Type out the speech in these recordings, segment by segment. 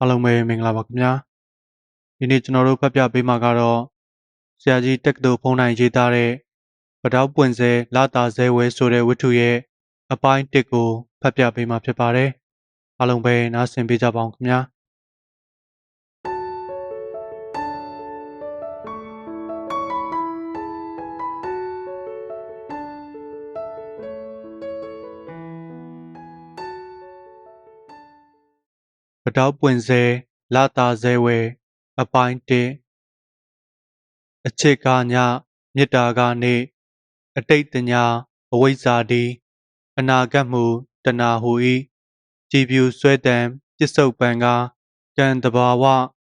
အားလုံးပဲမင်္ဂလာပါခင်ဗျာဒီနေ့ကျွန်တော်တို့ဖတ်ပြပေးမှာကတော့ဆရာကြီးတက္ကသိုလ်ဖုန်းတိုင်းရေးသားတဲ့ပတောက်ပွင့်စဲလာတာဇဲဝဲဆိုတဲ့ဝတ္ထုရဲ့အပိုင်းတစ်ကိုဖတ်ပြပေးမှာဖြစ်ပါတယ်အားလုံးပဲနားဆင်ပေးကြပါအောင်ခင်ဗျာ တောက်ပွင့်စဲလာတာဇဲဝဲအပိုင်းတစ်အချစ်ကညမေတ္တာကနေအတိတ်တညာအဝိဇ္ဇာဒီအနာဂတ်မှုတဏဟုဤကြည်ပြူဆွဲတံပစ္စုပန်ကကံတဘာဝ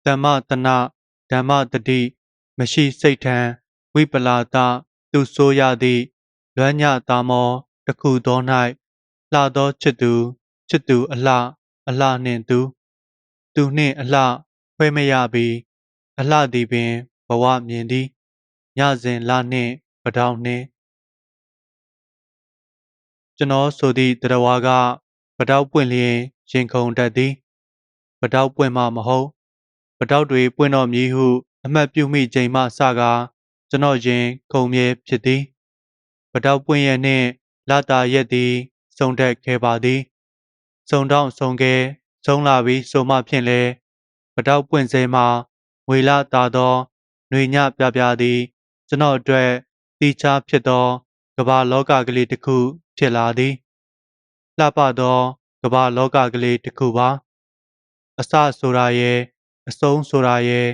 ဓမ္မတနဓမ္မတတိမရှိစိတ်ထံဝိပလာတသူဆိုရသည့်လွမ်းညတာမောတစ်ခုသော၌လှသောချစ်သူချစ်သူအလှအလှနှင့်သူ သူနှင့်အလှခွဲမရပြီအလှသည်ပင်ဘဝမြင်သည်ညစဉ်လနှင့်ပတောင်းနှင့်ကျွန်တော်ဆိုသည့်တရဝါကပတောက်ပွင့်လျင်ရင်ခုန်တတ်သည်ပတောက်ပွင့်မှမဟုတ်ပတောက်တွေပွင့်တော်မည်ဟုအမှတ်ပြုမိချိန်မှစကားကျွန်တော်ရင်ခုန်မြဲဖြစ်သည်ပတောက်ပွင့်ရဲ့နှင့်လာတာရက်သည်စုံတက်ခဲ့ပါသည်စုံတောင့်စုံကဲ ဆုံးလာပြီးဆိုမှဖြင့်လဲပတောက်ပွင့်စဲမှငွေလာတာသောຫນွေညပြပြသည်ကျွန်တော်အတွက်တီချာဖြစ်သောကမ္ဘာလောကကလေးတစ်ခုဖြစ်လာသည်လှပသောကမ္ဘာလောကကလေးတစ်ခုပါအစဆိုတာရဲ့အဆုံးဆိုတာရဲ့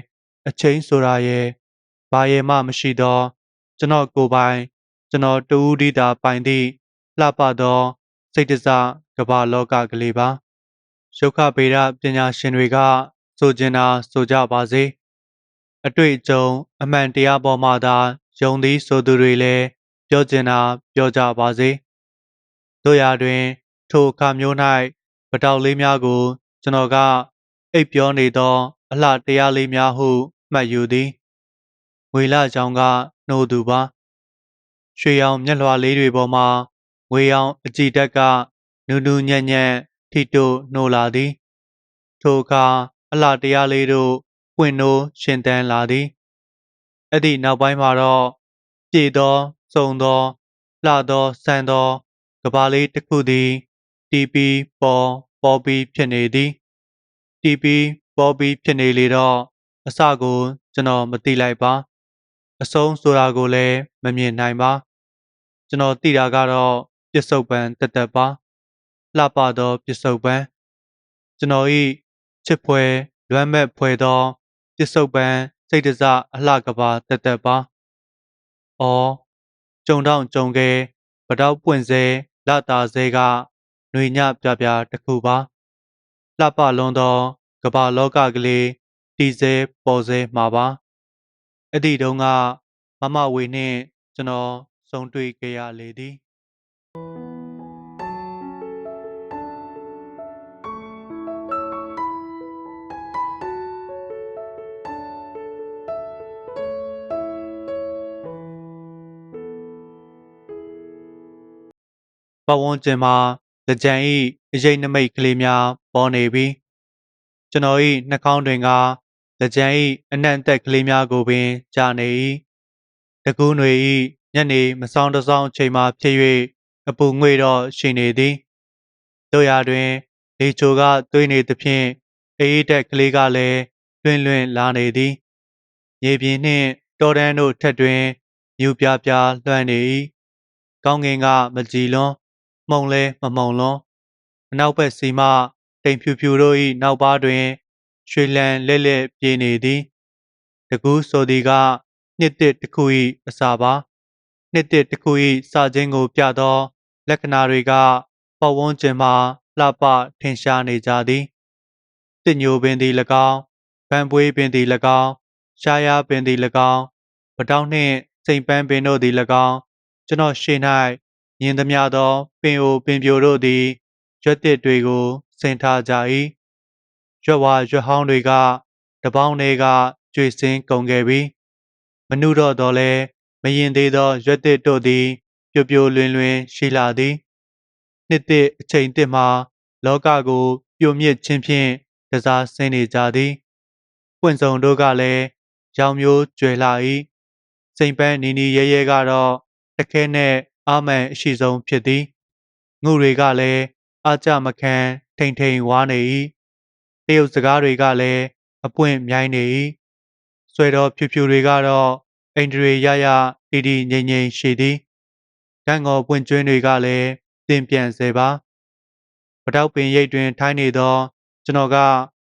အချိန်ဆိုတာရဲ့ဘာရဲ့မှမရှိသောကျွန်တော်ကိုယ်ပိုင်ကျွန်တော်တူဦးဒီတာပိုင်သည့်လှပသောစိတ်တစကမ္ဘာလောကကလေးပါ ရုခဗေဒပညာရှင်တွေက ဆိုကျင်တာဆိုကြပါစေအတွေ့အကြုံအမှန်တရားပေါ်မှာသာယုံသည်ဆိုသူတွေလည်းပြောကျင်တာပြောကြပါစေတို့ရာတွင် ထိုအခါမျိုး၌ပတောက်လေးများကို ကျွန်တော်ကအိပ်ပြောနေသော အလှတရားလေးများဟုမှတ်ယူသည်ငွေလချောင်းကနှိုးသူပါရွှေရောင်မျက်လွှာလေးတွေပေါ်မှာငွေရောင်အကြည်တက်ကနူးနူးညံ့ညံ့ ထိတို့နှိုးလာသည် ထိုအခါအလှတရားလေးတို့ပွင့်နိုးရှင်တန်းလာသည်အဲ့ဒီနောက်ပိုင်းမှာတော့ပြေသောစုံသောလှသောဆန်သောကဘာလေးတစ်ခုသည်တီပီပေါ်ပေါ်ပီဖြစ်နေသည်တီပီပေါ်ပီဖြစ်နေလေတော့အစကိုကျွန်တော်မသိလိုက်ပါအဆုံးဆိုတာကိုလည်းမမြင်နိုင်ပါကျွန်တော်သိတာကတော့ပစ္စုပန်တသက်ပါ လှပသောပစ္စုပန်ကျွန်တော်ဤချစ်ဖွယ်လွမ်းမဲ့ဖွယ်သောပစ္စုပန်စိတ်တစအလှကပါတသက်ပါ။အော်ကြုံတောင့်ကြုံခဲပတောက်ပွင့်စဲလာတာစဲကຫນွေညပြပြတစ်ခုပါ။လှပလွန်သောကဘာလောကကလေးတီစဲပေါ်စဲမှာပါ။အဲ့ဒီတုန်းကမမဝေနှင့်ကျွန်တော်ဆုံတွေ့ကြရလေသည်။ ပတ်ဝန်းကျင်မှာကြံဤအရေးနမိတ်ကလေးများပေါ်နေပြီးကျွန်တော်ဤနှာခေါင်းတွင်ကကြံဤအနံ့အသက်ကလေးများကိုပင်ကြာနေ၏တကူးຫນွေဤညနေမဆောင်တဆောင်အချိန်မှဖြစ်၍အပူငွေတော့ရှိနေသည်တို့ရာတွင်လေချိုကသွေးနေသဖြင့်အေးတက်ကလေးကလည်းလွင်လွင်လာနေသည်ရေပြင်နှင့်တော်တန်းတို့ထက်တွင်မြူပြားပြားလွှမ်းနေ၏ကောင်းကင်ကမကြည်လွန် မှုံလဲမမှုံလွန်အနောက်ဘက်စီမှတိမ်ဖြူဖြူတို့၏နောက်ပါတွင် ရွှေလံလဲ့လဲ့ပြေးနေသည်တကူးဆိုသည်ကနှစ်တစ်တစ်ခု၏အစာပါနှစ်တစ်တစ်ခု၏စာချင်းကိုပြသော လက္ခဏာတွေကပတ်ဝန်းကျင်မှာလှပထင်ရှားနေကြသည်တစ်ညိုပင်သည်၎င်းဗန်ပွေးပင်သည်၎င်းရှားယားပင်သည်၎င်းပတောင်းနှင့်စိန်ပန်းပင်တို့သည်၎င်းကျွန်တော်ရှေ့၌ မြင်သမျှသော ပင်အိုပင်ပြိုတို့သည်ရွက်တစ်တွေကိုဆင်ထားကြ၏ရွက်ဝါရွက်ဟောင်းတွေကတပေါင်းတွေကကျွေစင်းကုန်ခဲ့ပြီမနုတော့တော့လဲမရင်သေးသောရွက်တစ်တို့သည်ပြိုပြိုလွင်လွင်ရှိလာသည်နှစ်တစ်အချိန်တစ်မှာလောကကိုပြိုမြစ်ခြင်းဖြင့်ကစားဆင်းနေကြသည်ပွင့်စုံတို့ကလည်းရောင်မျိုးကျွယ်လာ၏စိန်ပန်းနီနီရဲရဲကတော့တခဲနဲ့ အာမန်အရှိဆုံးဖြစ်သည်ငုတွေကလည်းအာကြမခံထိန်ထိန်ဝါနေ၏တရုတ်စကားတွေကလည်းအပွင့်မြိုင်းနေ၏ဆွဲတော်ဖြူဖြူတွေကတော့အိန္ဒြေရရတီတီငိမ့်ငိမ့်ရှိသည်ကံကောပွင့်ကျွင်းတွေကလည်းတင်ပြန်စေပါပတောက်ပင်ရိတ်တွင် ထိုင်းနေသော ကျွန်တော်က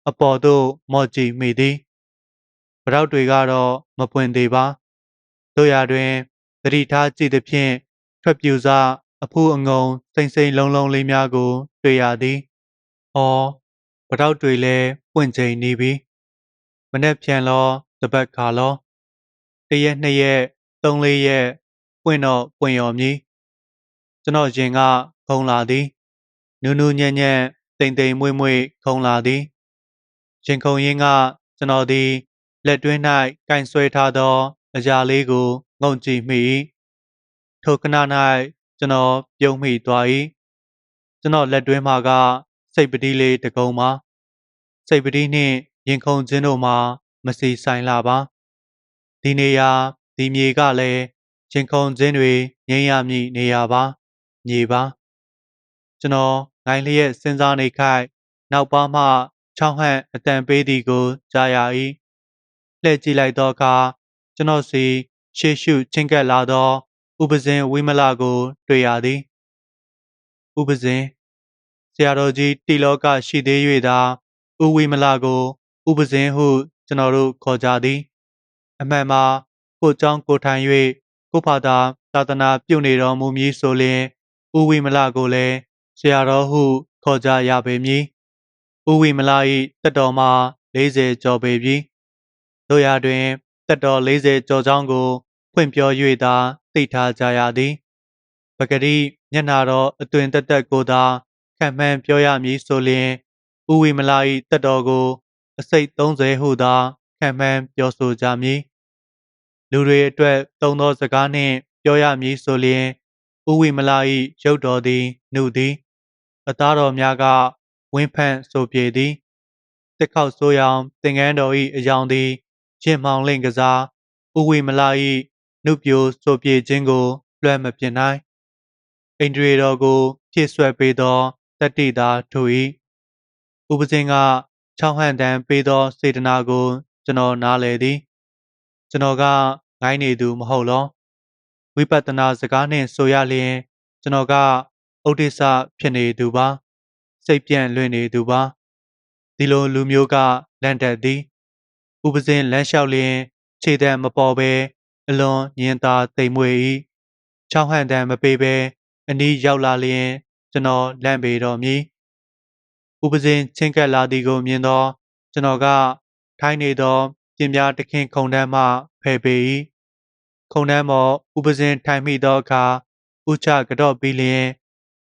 အပေါ်သို့မော့ကြည့်မိသည်ပတောက်တွေကတော့မပွင့်သေးပါတို့ရတွင်သတိထားကြည့်သဖြင့် ထွက်ပြူစားအဖူးအငုံစိမ့်စိမ့်လုံးလုံးလေးများကို တွေ့ရသည်။အော်ပတောက်တွေလည်းပွင့်ချိန်နေပြီ။မနေ့ပြန်လောတပတ်ခါလောတရက်နှစ်ရက်သုံးလေးရက်ပွင့်တော့ပွင့်ရော်မည်။ကျွန်တော်ရင်ကခုံလာသည်။နူးနူးညံ့ညံ့တိမ်တိမ်မွေ့မွေ့ခုံလာသည်။ရင်ခုံရင်းကကျွန်တော်သည်လက်တွင်း၌ကင်ဆွဲထားသောအရာလေးကိုငုံကြည့်မိ၏ ထိုခဏ၌ကျွန်တော်ပြုံးမိသွား၏ကျွန်တော်လက်တွင်းမှာက စိတ်ပတိလေးတကုံပါစိတ်ပတိနှင့်ရင်ခုန်ခြင်းတို့မှာမစီဆိုင်လာပါဒီနေရာဒီမြေကလည်းရင်ခုန်ခြင်းတွေငြိမ်းရမည်နေရာပါမြေပါကျွန်တော်ငိုင်းလျက်စဉ်းစားနေခိုက်နောက်ပါမှချောင်းဟန့်အတန်ပေးသည်ကိုကြားရ၏လှည့်ကြည့်လိုက်သောအခါကျွန်တော်စီရှေ့ရှုချင်းကပ်လာသော ဥပဇင်ဝိမလကိုတွေ့ရသည်ဥပဇင်ဆရာတော်ကြီးတိလောကရှိသေး၍သာဥဝိမလကိုဥပဇင်ဟုကျွန်တော်တို့ခေါ်ကြသည်အမှန်မှာကိုเจ้าကိုထိုင်၍ကိုဖာသာသာသနာပြုနေတော်မူမည်ဆိုလျှင်ဥဝိမလကိုလည်းဆရာတော်ဟုခေါ်ကြရပေမည်ဥဝိမလ၏တက်တော်မှာ40ကျော်ပေပြီတို့ရတွင်တက်တော်40ကျော်ချောင်းကိုဖွင့်ပြော၍သာ သိထားကြရသည်ပဂရိမျက်နာတော်အသွင်တက်တက်ကိုသာခံမှန်းပြောရမည်ဆိုလျှင်ဥဝိမလာ၏တက်တော်ကို အစိတ်30ဟုသာခံမှန်းပြောဆိုကြမည်လူတွေအတွက်သုံးသောစကားနှင့်ပြောရမည်ဆိုလျှင်ဥဝိမလာ၏ရုပ်တော်သည်နှုသည်အသားတော်များကဝင်းဖန့်ဆိုပြေသည်တစ်ခေါက်ဆိုးရောင်သင်္ကန်းတော်၏အယောင်သည်ရင်မောင်လင့်ကစားဥဝိမလာ၏ နှုတ်ပြိုဆိုပြေခြင်းကိုလွှဲမပြနိုင်အိန္ဒြေတော်ကို ဖြည့်ဆွဲပေးသောတတိသာထို၏ဥပဇင်ကချောင်းဟန်တန်ပေးသောစေတနာကို ကျွန်တော်နားလည်သည် ကျွန်တော်ကငိုင်းနေသူမဟုတ်လောဝိပဿနာစကားနှင့်ဆိုရလျင် ကျွန်တော်ကဥဒိစ္စဖြစ်နေသူပါ စိတ်ပြန့်လွင့်နေသူပါဒီလိုလူမျိုးကလန့်တက်သည် ဥပဇင်လမ်းလျှောက်လျင် ခြေတံမပေါ်ဘဲ အလွန်ညင်သာသိမ်မွေ၏ချောင်းဟန်တန်မပေးဘဲအနီးရောက်လာလျင်ကျွန်တော်လန့်ပေတော်မူဥပဇင်ချင်းကပ်လာသည်ကိုမြင်သောကျွန်တော်ကထိုင်းနေသောပြင်ပြတခင်ခုံတန်းမှဖယ်ပေ၏ခုံတန်းပေါ်ဥပဇင်ထိုင်မိသောအခါဥချကတော့ပြီးလျင်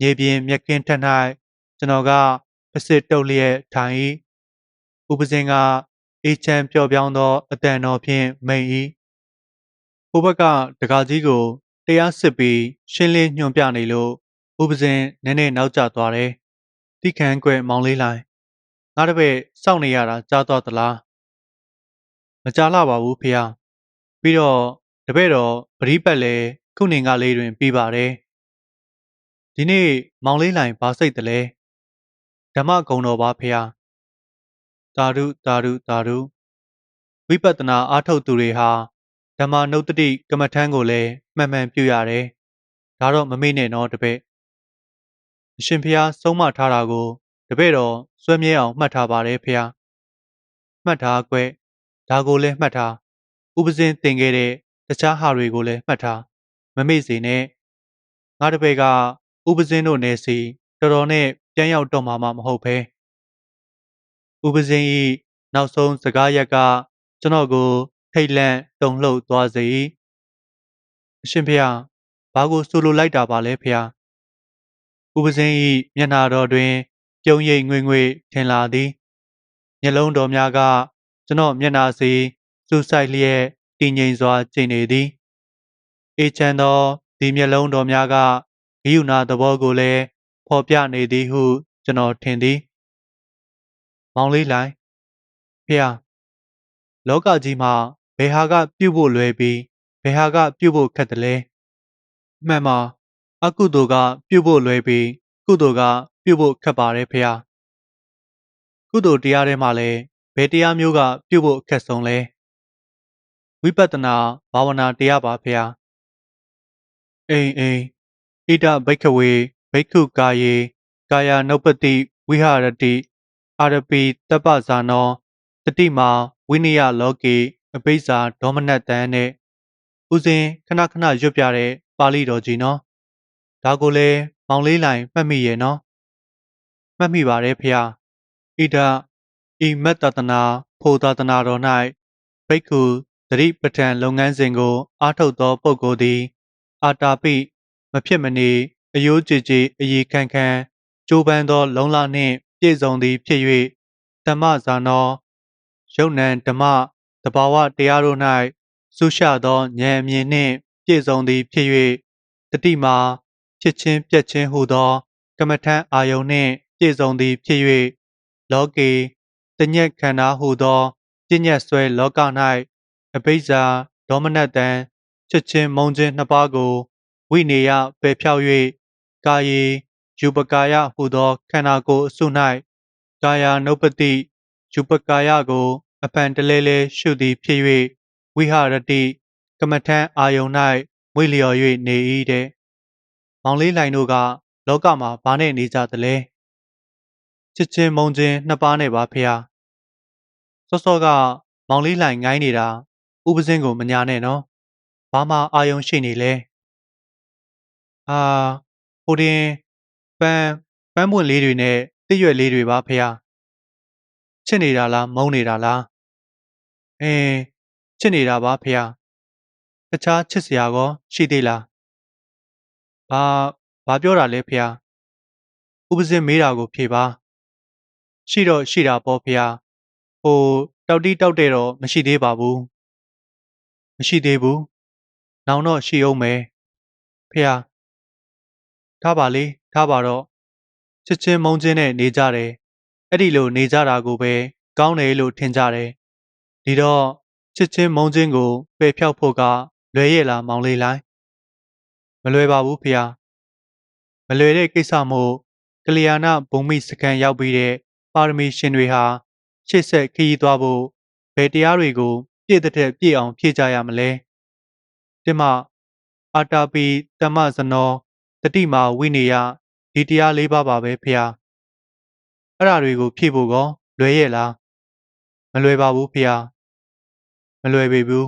မြေပြင်မြက်ခင်းထက်၌ကျွန်တော်ကပစစ်တုပ်လျက်ထိုင်၏ဥပဇင်ကအေးချမ်းပျော့ပြောင်းသောအတန်တော်ဖြင့်မိန်၏ ဟိုဘက်ကတကာကြီးကိုတရားစစ်ပြီးရှင်းလင်းညွှန်ပြနေလို့ဥပဇင်နည်းနည်းနောက်ကျသွားတယ်။တိခန်းကွယ်မောင်လေးလိုင်းငါတပည့်စောင့်နေရတာကြားတော့သလားမကြားလာပါဘူးဖေဟာ။ပြီးတော့တပည့်တော်ပရိပတ်လဲခုနေကလေးတွင်ပြီးပါတယ်။ဒီနေ့မောင်လေးလိုင်းဘာစိတ်တလဲဓမ္မဂုံတော်ပါဖေဟာ။တာရုတာရုတာရုဝိပဿနာအားထုတ်သူတွေဟာ ဓမ္မနုတ္တိကမ္မထမ်းကိုလည်းမှန်မှန်ပြုရတယ်။ဒါတော့မမေ့နဲ့နော်တပည့်။အရှင်ဖျားဆုံးမထားတာကိုတပည့်တော်စွဲမြဲအောင်မှတ်ထားပါတယ်ဖျား။မှတ်ထားကွ။ဒါကိုလည်းမှတ်ထား။ဥပဇင်းတင်ခဲ့တဲ့တခြားဟာတွေကိုလည်းမှတ်ထား။မမေ့စေနဲ့။ငါတပည့်ကဥပဇင်းတို့နယ်စီတော်တော်နဲ့ပြန်ရောက်တော့မှာမဟုတ်ပဲ။ဥပဇင်းဤနောက်ဆုံးစကားရက်ကကျွန်တော်ကို ထိတ်လန့်တုန်လှုပ်သွားစေ၏အရှင်ဖေဟာဘာကိုဆိုလိုလိုက်တာပါလဲဖေဟာဥပဇင်း၏မျက်နာတော်တွင်ပြုံးရိပ်ငွေငွေထင်လာသည်မျက်လုံးတော်များကကျွန်တော်မျက်နာစီစူးစိုက်လျက်တည်ငြိမ်စွာကျိန်နေသည်အေချန်သောဒီမျက်လုံးတော်များကဂိယူနာသဘောကိုလည်းဖော်ပြနေသည်ဟုကျွန်တော်ထင်သည်မောင်လေးလိုင်ဖះလောကကြီးမှာ ဘယ်ဟာကပြုတ်ဖို့လွယ်ပြီးဘယ်ဟာကပြုတ်ဖို့ခက်တယ်လဲအမှန်မှာအကုသိုလ်ကပြုတ်ဖို့လွယ်ပြီးကုသိုလ်ကပြုတ်ဖို့ခက်ပါတယ်ဖះကုသိုလ်တရားထဲမှာလည်းဘယ်တရားမျိုးကပြုတ်ဖို့အခက်ဆုံးလဲဝိပဿနာဘာဝနာတရားပါဖះအိမ်အိမ်ဣဒဘိက္ခဝေဘိက္ခုကာယေကာယ ानु ပတိဝိဟရတိအာရပိတပ္ပဇာနောတတိမာဝိနည်းလောကေ အပိစ္ဆာဒေါမနတန်နဲ့ဦးစင်ခဏခဏရွတ်ပြတဲ့ပါဠိတော်ကြီးနော်ဒါကိုလည်းမောင်လေးလိုင်မှတ်မိရဲ့နော်မှတ်မိပါတယ်ဖေ။ဣဒဤမက်တတနာဖိုသာတနာတော်၌ဘိက္ခုသတိပဋ္ဌာန်လုပ်ငန်းစဉ်ကို အားထုတ်သောပုဂ္ဂိုလ်သည် အာတာပိမဖြစ်မနေအယိုးကြည်ကြည်အည်ခံခံကြိုးပမ်းသော လုံလနှင့် ပြည့်စုံသည်ဖြစ်၍ဓမ္မဇာနောယုံ nant ဓမ္မ တဘာဝတရားတို့၌ဆုရှသောဉာဏ်အမြင်နှင့်ပြည့်စုံသည်ဖြစ်၍တတိမာဖြစ်ချင်းပြက်ချင်းဟုသောကမ္မထံအာယုန်နှင့်ပြည့်စုံသည်ဖြစ်၍လောကေတညက်ခန္ဓာဟုသောပြညက်ဆွဲလောက၌အဘိဇ္ဇာဒေါမနတံချက်ချင်းမုံခြင်းနှစ်ပါးကိုဝိနေယပယ်ဖြောက်၍ကာယေယူပကာယဟုသောခန္ဓာကိုယ်အစု၌ကာယ ानु ပတိယူပကာယကို အဖန်တလဲလဲရှုသည်ဖြစ်၍ဝိဟရတိကမ္မထံအာယုန်၌မွေလျော်၍နေ၏တဲ့မောင်လေးလိုင်တို့ကလောကမှာဘာနဲ့နေကြသလဲချစ်ချင်းမုန်းချင်းနှစ်ပါးနဲ့ပါဖေဟာစောစောကမောင်လေးလိုင်ငိုင်းနေတာဥပစင်းကိုမညာနဲ့နော်ဘာမှအာယုံရှိနေလဲအာဟိုတင်ပန်းပန်းပွင့်လေးတွေနဲ့တစ်ရွက်လေးတွေပါဖေဟာချစ်နေတာလားမုန်းနေတာလား အင်းချစ်နေတာပါဖေဟာတခြားချစ်စရာကောရှိသေးလားဘာဘာပြောတာလဲဖေဟာဥပစင်းမေးတာကိုဖြေပါရှိတော့ရှိတာပေါ့ဖေဟာဟိုတောက်တီးတောက်တဲ့တော့မရှိသေးပါဘူးမရှိသေးဘူးနောင်တော့ရှိအောင်မယ်ဖေဟာထားပါလေထားပါတော့ချစ်ချင်းမုန်းချင်းနဲ့နေကြတယ်အဲ့ဒီလိုနေကြတာကိုပဲကောင်းတယ်လို့ထင်ကြတယ် ဒီတော့ချစ်ချင်းမုန်းချင်းကိုပယ်ဖြောက်ဖို့ကလွယ်ရဲ့လားမောင်လေးလိုင်းမလွယ်ပါဘူးဖေဟာမလွယ်တဲ့ကိစ္စမို့ကလျာဏဘုံမိစကန်ရောက်ပြီးတဲ့ပါရမီရှင်တွေဟာရှေ့ဆက်ခရီးသွားဖို့ဘယ်တရားတွေကိုပြည့်တဲ့ပြည့်အောင်ဖြည့်ကြရမလဲတင်မအာတာပီတမဇနောတတိမာဝိနေယဒီတရားလေးပါးပါပဲဖေဟာအဲ့ဓာတွေကိုဖြည့်ဖို့ကောလွယ်ရဲ့လားမလွယ်ပါဘူးဖေဟာ မလွယ်ပေဘူး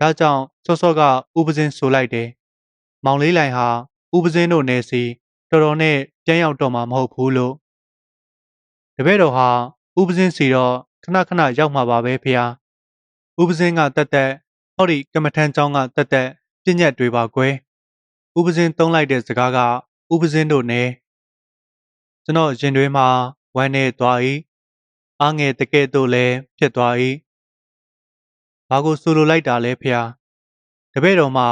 ဒါကြောင့်စောစောကဥပစင်းဆိုလိုက်တယ်မောင်လေးလိုင်ဟာဥပစင်းတို့နယ်စီတော်တော်နဲ့ပြန်ရောက်တော့မှာမဟုတ်ဘူးလို့တပည့်တော်ဟာဥပစင်းစီတော့ခဏခဏရောက်မှာပါပဲဖေဟာဥပစင်းကတက်တက်ဟောဒီကမ္မထမ်းကျောင်းကတက်တက်ပြညတ်တွေပါကွယ်ဥပစင်းသုံးလိုက်တဲ့စကားကဥပစင်းတို့နဲ့ကျွန်တော်ရင်တွင်မှာဝမ်းနေသွား၏အားငယ်တကဲ့သို့လည်းဖြစ်သွား၏ ဘာကိုဆိုလိုလိုက်တာလဲဖေဟာတပည့်တော်မှာ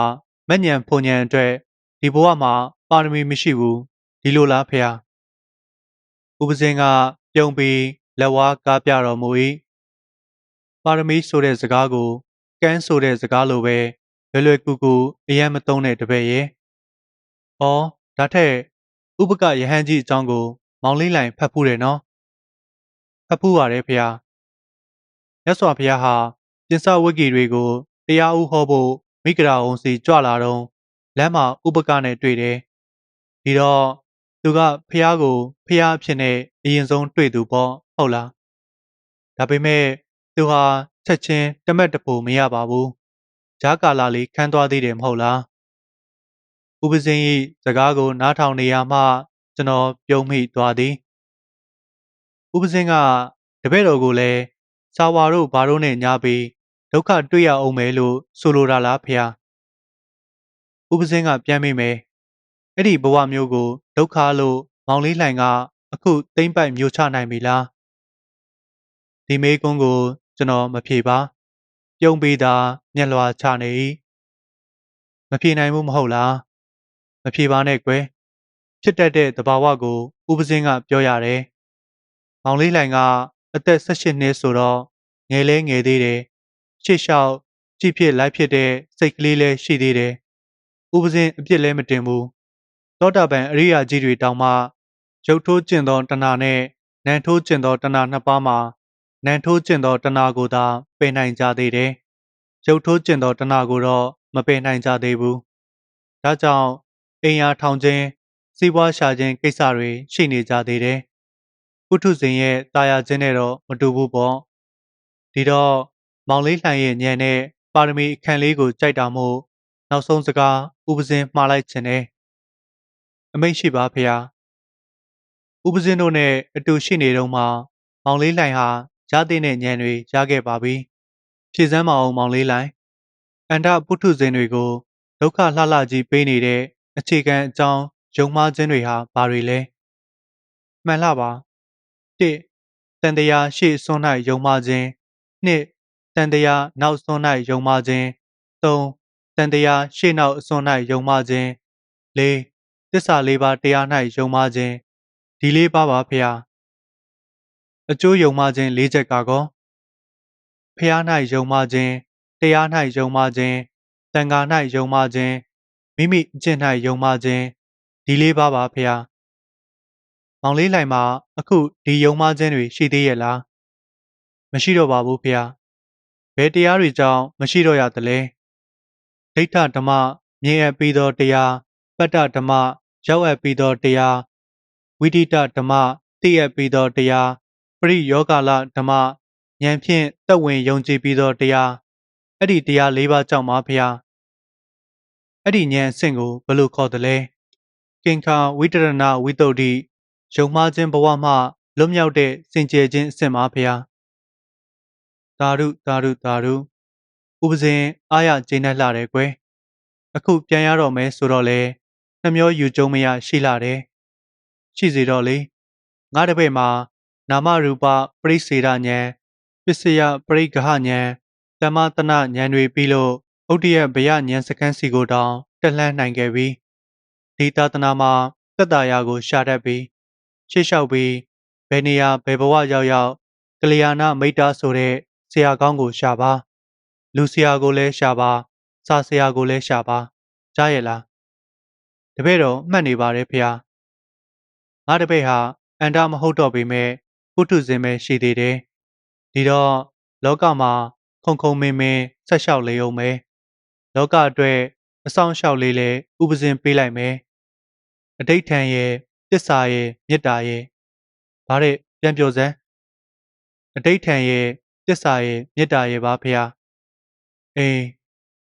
မညံဖုန်ညံအတွက်ဒီဘဝမှာပါရမီမရှိဘူးဒီလိုလားဖေဟာဥပစင်းကပြုံးပြီးလက်ဝါးကားပြတော်မူ၏ပါရမီဆိုတဲ့စကားကိုကန်းဆိုတဲ့စကားလိုပဲလွယ်လွယ်ကူကူအယံမသုံးတဲ့တပည့်ရဲ့။အော်ဒါထက်ဥပကယဟန်ကြီးအကြောင်းကို မောင်လေးလိုင်ဖတ်ဖူးတယ်နော်။ဖတ်ဖူးပါတယ်ဖေဟာ။မြတ်စွာဘုရားဟာ ပြင်စဝိကီတွေကိုတရားဥဟောဖို့မိဂရာအောင်စီကြွလာတော့လမ်းမှာဥပကနဲ့တွေ့တယ်။ဒီတော့သူကဖះကိုဖះအဖြစ်နဲ့အရင်ဆုံးတွေ့သူပေါ့ဟုတ်လား။ဒါပေမဲ့သူဟာချက်ချင်းတမက်တဖို့မရပါဘူး။ဂျားကာလာလေးခန်းသွားသေးတယ်မဟုတ်လား။ဥပစင်း၏စကားကိုနားထောင်နေရမှကျွန်တော်ပြုံးမိသွားသည်။ဥပစင်းကတပည့်တော်ကိုလည်း စာဝါတို့ဘာတို့နဲ့ညားပြီးဒုက္ခတွေ့ရအောင်မယ်လို့ဆိုလိုတာလားဖေ။ဥပစင်းကပြန်မိမယ်။အဲ့ဒီဘဝမျိုးကိုဒုက္ခလို့မောင်လေးလှိုင်ကအခုသိမ့်ပိုက်မျိုးချနိုင်ပြီလား။ဒီမေးခွန်းကိုကျွန်တော်မဖြေပါပြုံးပေးတာညက်လွာချနေ၏မဖြေနိုင်ဘူးမဟုတ်လားမဖြေပါနဲ့ကွယ်ဖြစ်တတ်တဲ့သဘာဝကိုဥပစင်းကပြောရတယ်မောင်လေးလှိုင်က အသက်18နှစ်ဆိုတော့ငယ်လဲငယ်သေးတယ်ရှေ့လျှောက်ကြည့်ဖြစ်လိုက်ဖြစ်တဲ့စိတ်ကလေးလည်းရှိသေးတယ်ဥပဇင်အပြစ်လည်းမတင်ဘူးသောတာပန်အရိယာကြီးတွေတောင်မှရုပ်ထိုးကျင့်သောတဏှာနဲ့နံထိုးကျင့်သောတဏှာနှစ်ပါးမှာနံထိုးကျင့်သောတဏှာကိုသာပယ်နိုင်ကြသေးတယ်ရုပ်ထိုးကျင့်သောတဏှာကိုတော့မပယ်နိုင်ကြသေးဘူးဒါကြောင့်အိမ်ယာထောင်ခြင်းစီးပွားရှာခြင်းကိစ္စတွေရှိနေကြသေးတယ် ပုထုဇဉ်ရဲ့တာယာခြင်းနဲ့တော့မတူဘူးပေါ့ဒီတော့မောင်လေးလှိုင်ရဲ့ညံနဲ့ပါရမီအခန့်လေးကိုကြိုက်တာမို့နောက်ဆုံးစကားဥပဇင်မှားလိုက်ခြင်းနဲ့အမိတ်ရှိပါဖေဟာဥပဇင်တို့နဲ့အတူရှိနေတော့မှမောင်လေးလှိုင်ဟာကြားတဲ့နဲ့ညံတွေရခဲ့ပါပြီဖြည့်စမ်းမအောင်မောင်လေးလှိုင်အန္တပုထုဇဉ်တွေကိုဒုက္ခလှလှကြီးပေးနေတဲ့အခြေခံအကြောင်းယုံမှားခြင်းတွေဟာဘာတွေလဲမှန်လှပါ ၁တန်တရားရှေ့စွန်း၌ယုံမှားခြင်း၂တန်တရားနောက်စွန်း၌ယုံမှားခြင်း၃တန်တရားရှေ့နောက်အစွန်း၌ယုံမှားခြင်း၄သစ္စာလေးပါးတရား၌ယုံမှားခြင်းဒီလေးပါးပါဖေဟာအကျိုးယုံမှားခြင်း၄ချက်ကကောဖះ၌ယုံမှားခြင်းတရား၌ယုံမှားခြင်းတန်ခါ၌ယုံမှားခြင်းမိမိအကျင့်၌ယုံမှားခြင်းဒီလေးပါးပါဖေဟာ မောင်လေးလိုက်မှာအခုဒီယုံမှားခြင်းတွေရှိသေးရဲ့လားမရှိတော့ပါဘူးဖေဟာဘယ်တရားတွေကြောင့်မရှိတော့ရသလဲဒိဋ္ဌဓမ္မမြင်အပ်ပြီးသောတရားပတ္တဓမ္မရောက်အပ်ပြီးသောတရားဝိဒိတဓမ္မသိအပ်ပြီးသောတရားပရိယောဂလဓမ္မဉာဏ်ဖြင့်သက်ဝင်ယုံကြည်ပြီးသောတရားအဲ့ဒီတရား၄ပါးကြောင့်ပါဖေဟာအဲ့ဒီဉာဏ်အဆင့်ကိုဘယ်လိုခေါ်သလဲကင်္ခာဝိတရဏဝိတုဒ္ဓိ ယုံမှားခြင်းဘဝမှလွတ်မြောက်တဲ့စင်ကြယ်ခြင်းအဆင့်ပါဖေဟာသာဓုသာဓုသာဓုဥပဇင်အာရကျင်းတတ်လာတယ်ကွယ်အခုပြန်ရတော့မယ်ဆိုတော့လေနှမျောယူကြုံမရရှိလာတယ်ရှိစေတော့လေငါတပည့်မှာနာမရူပပရိစေဒဉာဏ်ပစ္စယပရိဂဟဉာဏ်တမတနဉာဏ်တွေပြီးလို့ဥဒိယဘယဉာဏ်စကန်းစီကိုတောင်တက်လှမ်းနိုင်ခဲ့ပြီဒီသာသနာမှာသက်တာယာကိုရှာတတ်ပြီး ရှေ့လျှောက်ပြီးဘယ်နေရာဘယ်ဘဝရောက်ရောက်ကလျာဏမိတ်တာဆိုတဲ့ဆရာကောင်းကိုရှာပါ လူဆရာကိုလည်းရှာပါစာဆရာကိုလည်းရှာပါကြားရဲ့လားတပည့်တော်မှတ်နေပါတယ်ဖေဟာငါတပည့်ဟာအန္တမဟုတ်တော့ပေမဲ့ပုထုဇဉ်ပဲရှိသေးတယ်ဒီတော့လောကမှာခုံခုံမင်းမင်းဆက်လျှောက်လေအောင်မယ်လောကအတွက်အဆောင်လျှောက်လေးလဲဥပဇင်ပေးလိုက်မယ်အဋိဋ္ဌံရဲ့ တစ္ဆာရဲ့မေတ္တာရဲ့ဗါတဲ့ပြန်ပြောစမ်းအဋိဋ္ဌံရဲ့တစ္ဆာရဲ့မေတ္တာရဲ့ပါဖေဟာအေး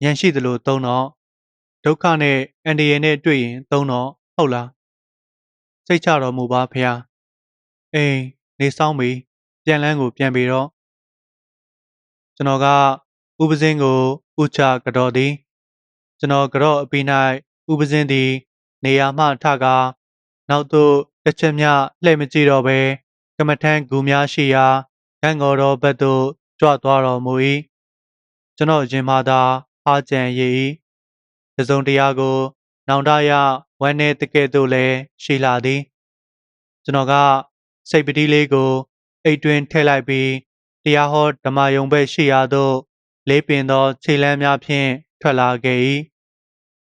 ဉာဏ်ရှိသလိုသုံးတော့ဒုက္ခနဲ့အန္တရာယ်နဲ့တွေ့ရင်သုံးတော့ဟုတ်လားစိတ်ချတော်မူပါဖေဟာအေးနေဆောင်ပြီပြန်လန်းကိုပြန်ပြီးတော့ကျွန်တော်ကဥပဇင်းကိုဥချကတော်သည်ကျွန်တော်ကတော့အပိ၌ဥပဇင်းသည် နေရာမှထကား နောက်သို့တစ်ချက်မျှလှည့်မကြည့်တော့ဘဲကမထန်းဂူများရှိရာဂန်ကော်တော်ဘက်သို့ကြွသွားတော်မူ၏ကျွန်တော်ရင်မာသာအားကြံရည်တစုံတရာကို နောင်တရဝမ်းနေတကဲ့သို့လည်းရှိလာသည်ကျွန်တော်ကစိတ်ပတိလေးကို အိတ်တွင်ထည့်လိုက်ပြီးတရားဟောဓမ္မယုံဘက်ရှိရာသို့လေးပင်သောခြေလမ်းများဖြင့်ထွက်လာခဲ့၏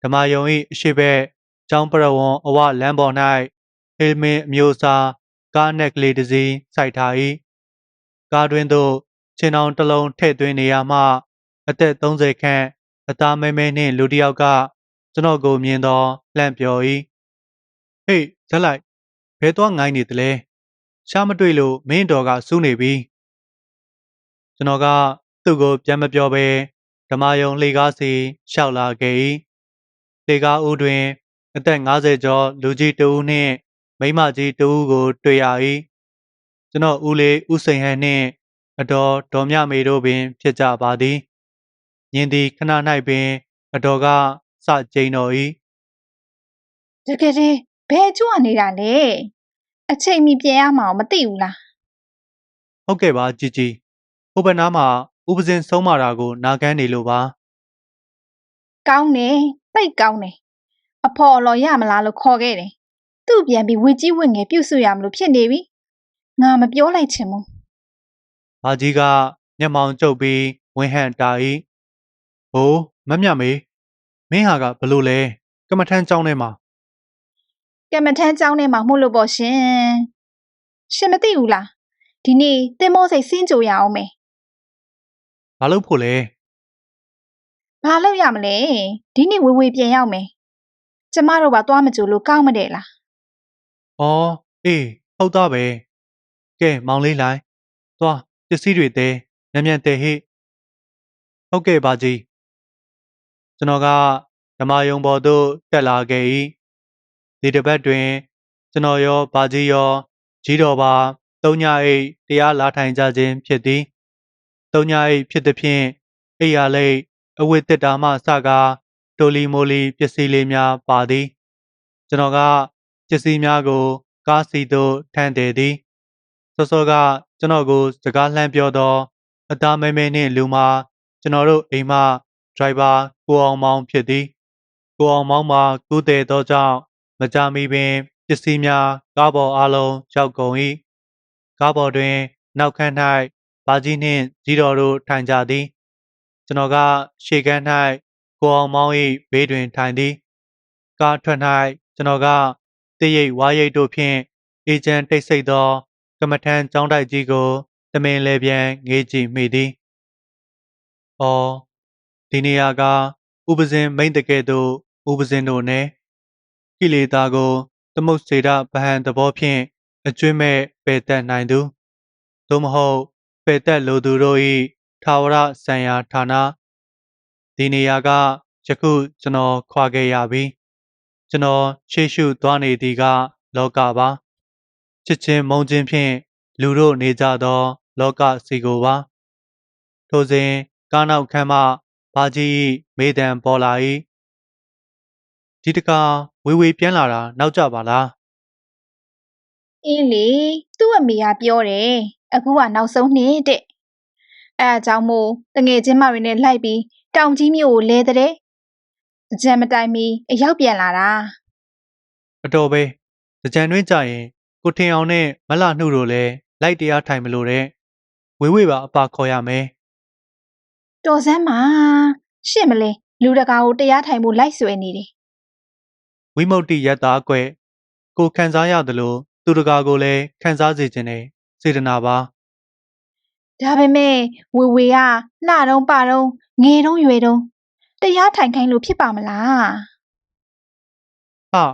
ဓမ္မယုံ၏အရှိဘက်ကျောင်းပရဝံအဝလမ်းပေါ်၌ ဟေလ်မင်အမျိုးအစားကားနက်ကလေးတစ်စီးစိုက်ထား၏ကားတွင်သို့ခြေနှောင်တစ်လုံးထည့်သွင်းနေရမှအသက်30ခန့်အသားမဲမဲနှင့်လူတစ်ယောက်ကကျွန်တော်ကိုမြင်သောလှန့်ပြော၏ဟေးဇက်လိုက်ဘဲသွားငိုင်းနေသလဲရှားမတွေ့လို့မင်းတော်ကစူးနေပြီကျွန်တော်ကသူ့ကိုပြန်မပြောဘဲဓမ္မယုံလှေကားစီရှောက်လာခဲ့၏လှေကားဦးတွင် အသက်50ကျော်လူကြီးတဦးနှင့် မိန်းမကြီးတဦးကိုတွေ့ရ၏ကျွန်တော်ဦးလေးဦးစိန်ဟန်နှင့် အတော်ဒေါ်မြမေတို့ပင် ဖြစ်ကြပါသည်ညင်သည်ခဏ၌ပင် အတော်ကစကြိန်တော်၏တကယ်တည်းဘယ်ကြွနေတာလဲအချိန်မီပြန်ရမှာမသိဘူးလားဟုတ်ကဲ့ပါជីជីဟိုဘက်နားမှာဥပဇင်ဆုံးမတာကို နာကန်းနေလို့ပါကောင်းတယ်တိတ်ကောင်းတယ်အဖော်အလော်ရမလားလို့ခေါ်ခဲ့တယ် သူ့ပြန်ပြီးဝေကြီးဝင့်ငယ်ပြုတ်ဆွရမလို့ဖြစ်နေပြီငါမပြောလိုက်ချင်ဘူးဘာကြီးကမျက်မှောင်ကျုပ်ပြီးဝင်းဟန်တာ၏ဟိုးမတ်မြတ်မေမင်းဟာကဘလို့လဲကမ္မထမ်းကျောင်းထဲမှာကမ္မထမ်းကျောင်းထဲမှာမှုလို့ပေါ့ရှင်ရှင်မသိဘူးလားဒီနေ့တင်မောစိတ်စင်းကြိုရအောင်မယ်ဘာလို့ဖို့လဲဘာလို့ရမလဲဒီနေ့ဝေဝေပြန်ရောက်မယ်ကျမတို့ကသွားမကြိုလို့ကောင်းမတဲ့လား ဩအေးဟုတ်သားပဲကဲမောင်လေးလိုက်သွားပစ္စည်းတွေတဲညံ့ညံ့တဲဟိဟုတ်ကဲ့ဘာကြီးကျွန်တော်ကဓမ္မယုံဘော်သို့တက်လာခဲ့၏ဒီတစ်ပတ်တွင်ကျွန်တော်ရောဘာကြီးရောကြီးတော်ပါတုံညာအိတ်တရားလာထိုင်ကြခြင်းဖြစ်သည်တုံညာအိတ်ဖြစ်သည်ဖြင့်အိယာလိတ်အဝိတက်တာမှစကားတိုလီမိုလီပစ္စည်းလေးများပါသည် ကျွန်တော်က ပစ္စည်းများကို ကားစီသို့ထမ်းတယ်သည်စောစောကကျွန်တော်ကိုစကားလှမ်းပြောသောအသားမဲမဲနှင့်လူမာကျွန်တော်တို့အိမ်မှဒရိုင်ဘာကိုအောင်မောင်ဖြစ်သည်ကိုအောင်မောင်မှာကူးတဲ့သောကြောင့်မကြမီပင်ပစ္စည်းများကားပေါ်အလုံးရောက်ကုန်၏ကားပေါ်တွင် နောက်ခန်း၌ဘာကြီးနှင့်ကြီးတော်တို့ထိုင်ကြသည်ကျွန်တော်ကရှေ့ခန်း၌ကိုအောင်မောင်၏ဘေးတွင်ထိုင်သည်ကားထွက်၌ကျွန်တော်က တရိပ်ဝါရိပ်တို့ဖြင့်အေဂျင့်တိတ်ဆိတ်သောကမ္မထမ်းကျောင်းတိုက်ကြီးကိုတမင်လေပြန်ငေးကြည့်မိသည်။အော်ဒီနေရာကဥပဇင်မိန်တကဲ့သို့ဥပဇင်တို့နဲ့ကိလေသာကို သမုတ်စေတဗဟန်သဘောဖြင့်အကျွင့်မဲ့ပယ်တက်နိုင်သူသို့မဟုတ်ပယ်တက်လိုသူတို့၏ထာဝရဆံရာဌာနဒီနေရာကယခုကျွန်တော်ခွာခဲ့ရပြီ ကျွန်တော်ရှေ့ရှုသွားနေသည်က လောကပါချစ်ချင်းမုန်းချင်းဖြင့်လူတို့နေကြသော လောကစီကိုပါထိုစဉ်ကားနောက်ခန်းမှဘာကြီး၏မေတံပေါ်လာ၏ဒီတကာဝေဝေပြန်လာတာနောက်ကြပါလားအင်းလေသူ့အမေကပြောတယ်အခုကနောက်ဆုံးနှစ်တဲ့အဲအကြောင်းမို့တငယ်ချင်းမတွေနဲ့လိုက်ပြီးတောင်ကြီးမြို့ကိုလဲတဲ့ ကြံမတိုင်မီအရောက်ပြန်လာတာအတော်ပဲကြံတွင်းကြရင်ကိုထင်အောင်နဲ့မလှနှုတ်တို့လည်းလိုက်တရားထိုင်မလို့တဲ့ဝေဝေပါအပါခေါ်ရမယ်တော်စမ်းမှာရှင့်မလဲလူတကာကိုတရားထိုင်ဖို့လိုက်ဆွဲနေတယ်ဝိမု ക്തി ယတ္တာကွယ်ကိုခံစားရသလိုသူတကာကိုလည်းခံစားစေခြင်းနဲ့စေတနာပါဒါပေမဲ့ဝေဝေကလှတော့ပတော့ငယ်တော့ရွယ်တော့ တရားထိုင်ခိုင်းလို့ဖြစ်ပါမလားဟာ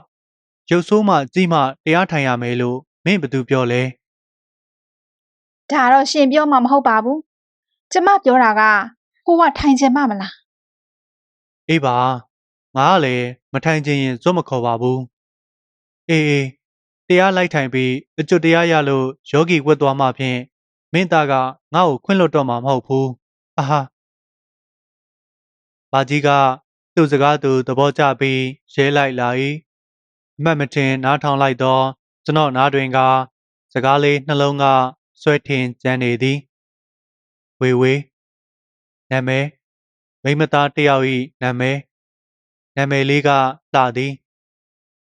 ရုပ်ဆိုးမှကြီးမှတရားထိုင်ရမယ်လို့မင်းဘသူပြောလဲဒါတော့ရှင်ပြောမှာမဟုတ်ပါဘူးကျမပြောတာကကိုကထိုင်ချင်မှမလားအေးပါငါကလည်းမထိုင်ခြင်းရင်ဇွတ်မခေါ်ပါဘူးအေးအေးတရားလိုက်ထိုင်ပြီးအကျွတ်တရားရလို့ယောဂီဝတ်သွားမှဖြင့်မင်းသားကငါ့ကိုခွင့်လွှတ်တော့မှာမဟုတ်ဘူးအာဟာ ဘာကြီးကသူ့စကားသူသဘောကျပြီးရဲလိုက်လာ၏အမှတ်မတင်နားထောင်လိုက်တော့ကျွန်တော်နားတွင်က စကားလေးနှလုံးကဆွဲထင်ကြမ်းနေသည်ဝေဝေနာမည်မိန်းမသားတစ်ယောက်၏နာမည်နာမည်လေးကလှသည်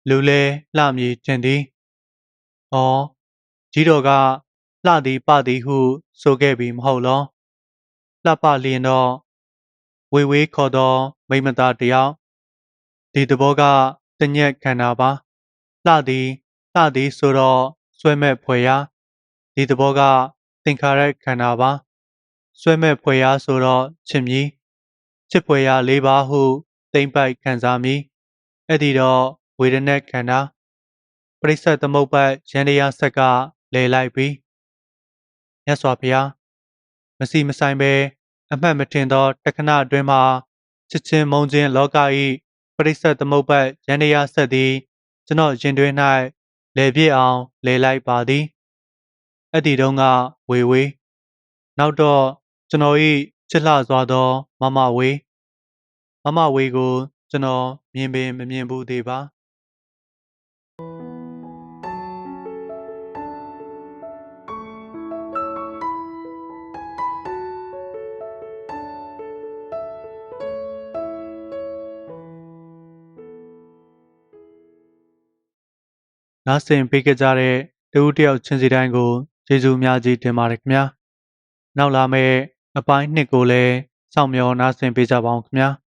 လူလဲလှမည်ထင်သည်။အော်ကြီးတော်ကလှသည်ပသည်ဟု ဆိုခဲ့ပြီမဟုတ်လော။လှပလျင်တော့ ဝေဝေးခေါ်သောမိန်းမသားတစ်ယောက်ဒီသဘောကတညက်ခန္ဓာပါလှသည်လှသည်ဆိုတော့ဆွဲမဲ့ဖွယ်ရာဒီသဘောကသင်္ခါရခန္ဓာပါဆွဲမဲ့ဖွယ်ရာဆိုတော့ချစ်မည်ချစ်ဖွယ်ရာ၄ပါးဟုသိမ့်ပိုက်ခံစားမည်အဲ့ဒီတော့ဝေဒနာခန္ဓာပရိစ္ဆေသမုပ္ပတ်ရန်တရားဆက်ကလဲလိုက်ပြီမြတ်စွာဘုရားမစီမဆိုင်ပဲ အမှတ်မထင်သောတခဏအတွင်းမှာချစ်ချင်းမုန်းချင်းလောက၏ပရိစ္ဆေသမုပ္ပတ်ရန်တရားဆက်သည်ကျွန်တော်ရင်တွင်၌လဲပြည့်အောင်လဲလိုက်ပါသည်အဲ့ဒီတုန်းကဝေဝေးနောက်တော့ကျွန်တော်၏ချစ်လှစွာသောမမဝေးမမဝေးကို ကျွန်တော်မြင်ပင်မမြင်ဘူးသေးပါ နားဆင်ပေးကြတဲ့တဦးတယောက်ချင်းစီတိုင်းကိုကျေးဇူးအများကြီးတင်ပါတယ်ခင်ဗျာနောက်လာမယ့်အပိုင်းနှစ်ကိုလည်းစောင့်မျှော်နားဆင်ပေးကြပါအောင်ခင်ဗျာ။